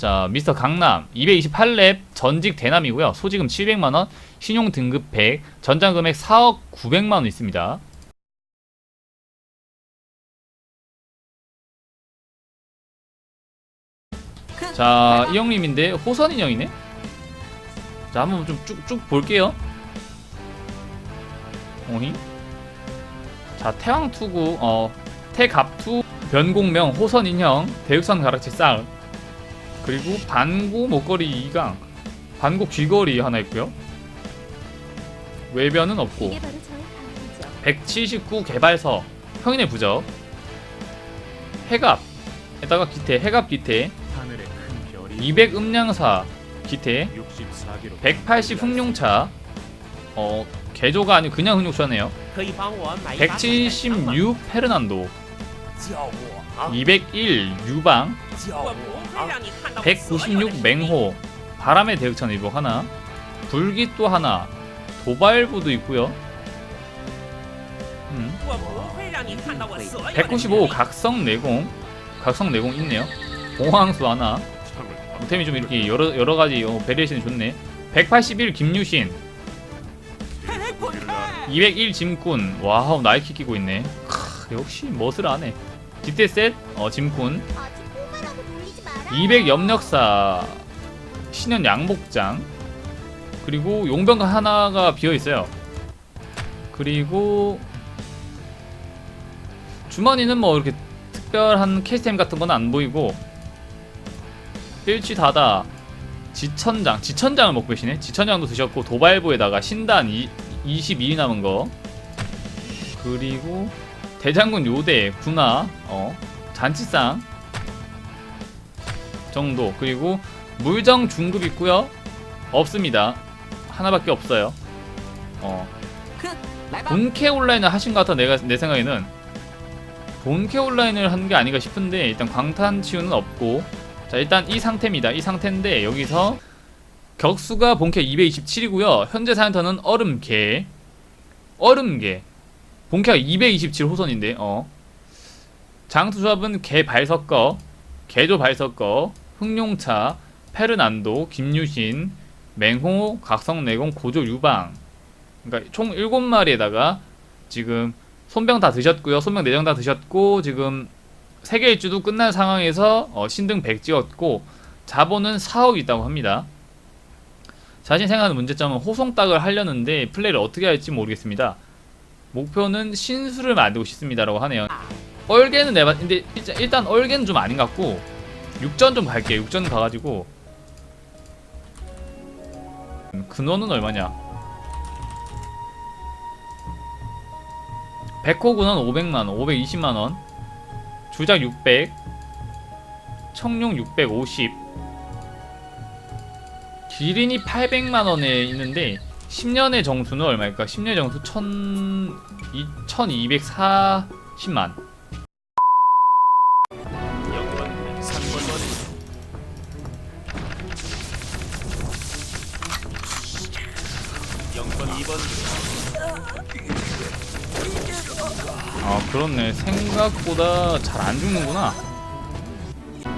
자, 미스터 강남 228렙 전직 대남이고요. 소지금 700만 원, 신용 등급 100, 전장 금액 4억 900만 원 있습니다. 자, 이 형님인데 호선 인형이네. 자, 한번 좀 쭉쭉 볼게요. 어히? 자, 태왕 투구 어 태갑투 변공명 호선 인형 대육선 가락지 쌀 그리고 반구 목걸이 2강 반구 귀걸이 하나 있고요. 외변은 없고 179 개발서 평인의 부적 해갑에다가 기태 해갑 기태 200 음량사 기태 180 흑룡차. 어 개조가 아니고 그냥 흑룡차네요. 176 페르난도. 201 유방 196 맹호 바람의 대극찬 의복 하나 불기 또 하나 도발부도 있고요. 음. 195 각성 내공 각성 내공 있네요. 공황수 하나. 무템이 좀 이렇게 여러, 여러가지 어, 베리에이션이 좋네. 181 김유신. 201 짐꾼. 와우 나이키 끼고 있네. 크, 역시 멋을 안해 뒷대 셋 어, 짐꾼 아직 꼬마라고 놀리지 마라. 200 염력사 신현 양복장 그리고 용병가 하나가 비어 있어요. 그리고 주머니는 뭐 이렇게 특별한 캐스템 같은 건 안 보이고 일치 다다 지천장 지천장을 먹고 계시네. 지천장도 드셨고 도발부에다가 신단 이, 22 남은 거 그리고 대장군 요대 군화 어 잔치상 정도. 그리고 물정 중급 있고요. 없습니다. 하나밖에 없어요. 어. 본캐 온라인을 하신 것 같아 내가 내 생각에는. 본캐 온라인을 한 게 아닌가 싶은데 일단 광탄 치유는 없고. 자 일단 이 상태입니다. 이 상태인데 여기서 격수가 본캐 227이고요. 현재 사연터는 얼음개 얼음개 본캐가 227 호선인데 어 장투 조합은 개 발석거 개조 발석거, 흑룡차, 페르난도, 김유신, 맹호, 각성내공, 고조 유방. 그러니까 총 7마리에다가 지금 손병 다 드셨고요. 손병 내정 다 드셨고 지금 세계 일주도 끝난 상황에서 어, 신등 100 찍었고 자본은 4억 있다고 합니다. 자신 생각하는 문제점은 호송딱을 하려는데 플레이를 어떻게 할지 모르겠습니다. 목표는 신수를 만들고 싶습니다라고 하네요. 얼개는 내가 근데 일단, 얼개는 좀 아닌 것 같고 육전 좀 갈게요. 육전 가가지고 음, 근원은 얼마냐? 백호군은 500만원, 520만원 주작 600 청룡 650 기린이 800만원에 있는데 10년의 정수는 얼마일까? 10년의 정수 1000, 1240만 영원 3번 영번 2번 아 그렇네. 생각보다 잘 안 죽는구나.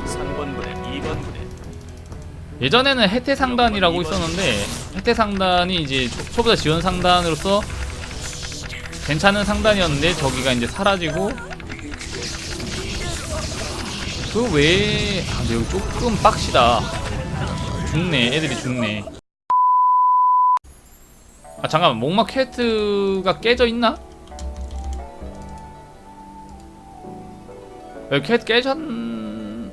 3번 부대 2번 부대 예전에는 혜태 상단이라고 있었는데 혜태 상단이 이제 초- 초보자 지원 상단으로서 괜찮은 상단이었는데 저기가 이제 사라지고 그 외에 아 근데 여기 조금 빡시다 죽네 애들이 죽네 아 잠깐만 목마 캐트가 깨져 있나? 여기 캐트 깨졌을라나?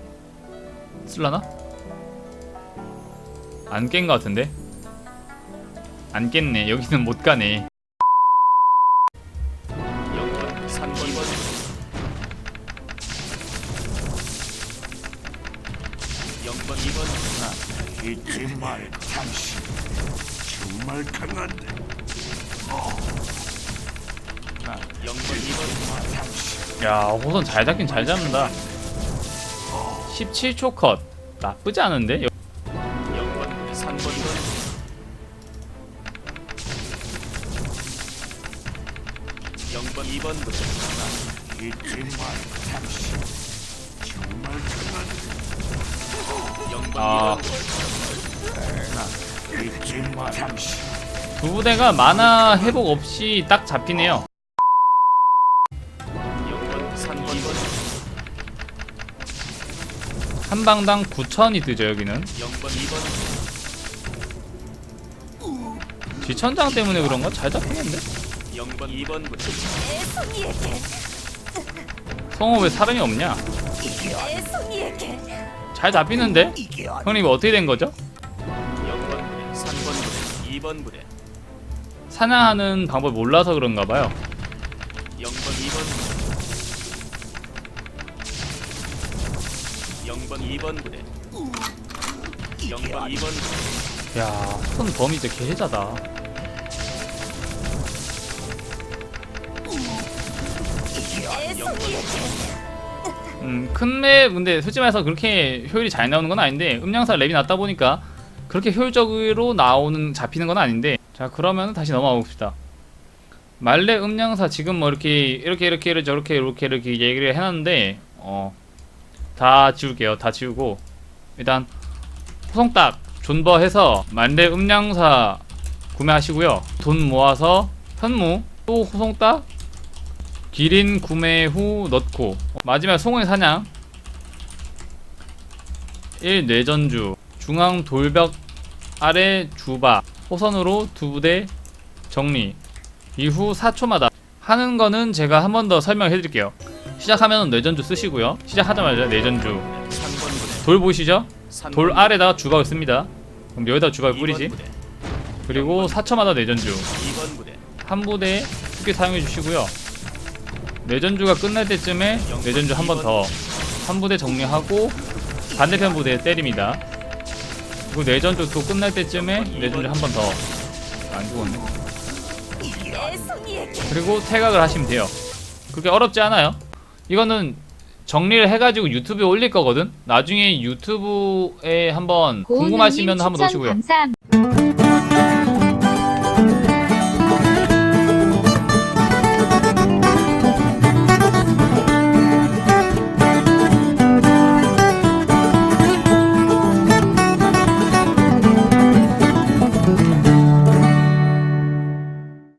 안 깬 것 같은데? 안 깼네. 여기는 못 가네. 영번 3번 2번 영번 2번 잊지 말 당신 정말 강한데 영번 2번 야, 호선 잘 잡긴 잘 잡는다. 17초 컷. 나쁘지 않은데? 영번 2번 부대 잊지 말 당신 정말 강한데 영번 아, 마. 두 부대가 만화 회복 없이 딱 잡히네요. 영번 3번 2번 한 방당 9천이 뜨죠 여기는. 영번 2번 지천장 때문에 그런가? 잘 잡히는데? 영번 2번 부대 애송이에게 성호 왜 사람이 없냐? 애송이에게 잘 잡히는데? 형님 어떻게 된 거죠? 영번 부대 3번 부대 2번 부대 사냥하는 방법 몰라서 그런가 봐요. 영번 2번 영번 2번 부대 영번 2번 부대 야, 손 범위 진짜 개해자다. 음, 큰맵 근데 솔직히 말해서 그렇게 효율이 잘 나오는 건 아닌데 음량사 랩이 낮다 보니까 그렇게 효율적으로 나오는 잡히는 건 아닌데 자 그러면 다시 넘어가 봅시다. 말레 음량사 지금 뭐 이렇게 이렇게 이렇게 저렇게 이렇게 이렇게 얘기를 해놨는데 어 다 지울게요. 다 지우고 일단 호송딱 존버해서 말레 음량사 구매하시고요. 돈 모아서 현무 또 호송딱 기린 구매 후 넣고. 마지막 송의 사냥. 1 뇌전주. 중앙 돌벽 아래 주바. 호선으로 두 부대 정리. 이후 4초마다. 하는 거는 제가 한 번 더 설명해 드릴게요. 시작하면 뇌전주 쓰시고요. 시작하자마자 뇌전주. 3번 부대 돌 보이시죠? 3번 돌 아래다가 주박을 씁니다. 그럼 여기다 주박을 2번 뿌리지. 그리고 4초마다 뇌전주. 2번 부대. 한 부대 쉽게 사용해 주시고요. 내전주가 끝날 때쯤에 내전주 한 번 더 한 부대 정리하고 반대편 부대 때립니다. 그리고 내전주 또 끝날 때쯤에 내전주 한 번 더안 죽었네. 그리고 태각을 하시면 돼요. 그렇게 어렵지 않아요. 이거는 정리를 해가지고 유튜브에 올릴 거거든. 나중에 유튜브에 한번 궁금하시면 한번 넣으시고요. 감사합니다.